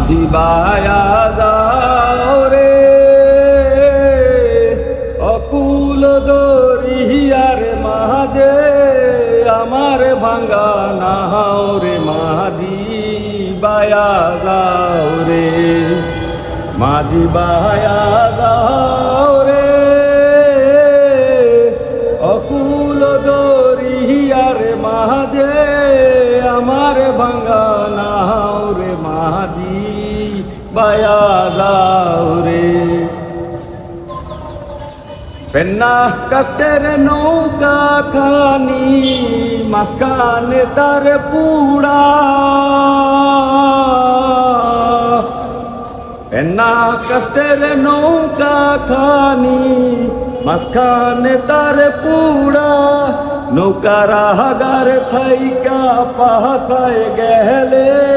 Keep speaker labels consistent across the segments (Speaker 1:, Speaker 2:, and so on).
Speaker 1: মাঝি বায়া যাও রে। অকুল দরিয়ার মাঝে আমার ভাঙ্গা নাও রে মাঝি বায়া যাও রে। মাঝি বায়া যাও রে। অকুল দরিয়ার মাঝে আমার ভাঙ্গা বায়া যাও রে। পেন্না কষ্টের নৌকা খানি মাসকানে তার পুড়া। পেন্না কষ্টের নৌকা খানি মাসখানে তার পুড়া। নৌকার হাগার থাইকা পাহাসায় গেলে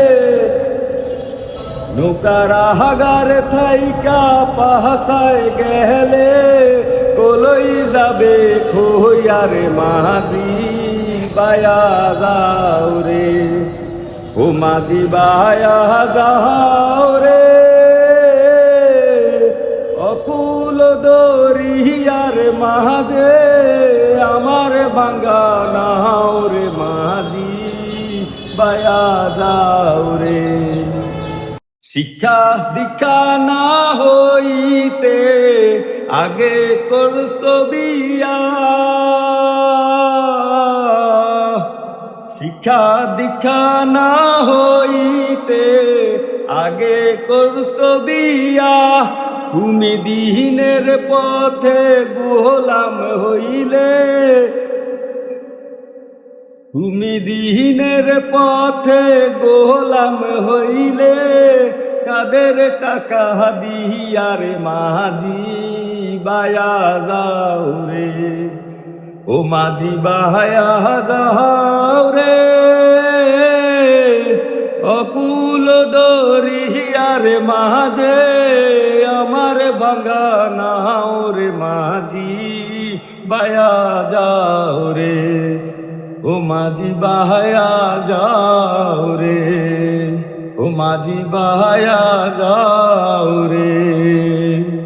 Speaker 1: নৌকারা হাগার থাইকা পাহাসায় গেলে, কলই যাবে খোয়ারে মাঝি, বায়া যাও রে। ও মাঝি, বায়া যাও রে। অকুল দরিয়ার মাঝে আমার ভাঙ্গা নাও রে মাঝি, বায়া যাও রে। শিক্ষা দীক্ষা না হইতে আগে করছ বিয়া শিক্ষা দীক্ষা না হইতে আগে করছ বিয়া তুমি দিনের পথে গোলাম হইলে। তুমি দিনের পথে গোলাম হইলে। কাদের টাকা দিয়ারে মাঝি বায়া যাও রে। ও মাঝি বাহায়া যাও রে। অকুল দরিয়ার মাঝে আমার ভাঙ্গা নাও রে মাঝি বায়া যাও রে। ও মাঝি বাহায়া যাও রে। ও মাঝি বায়া যাও রে।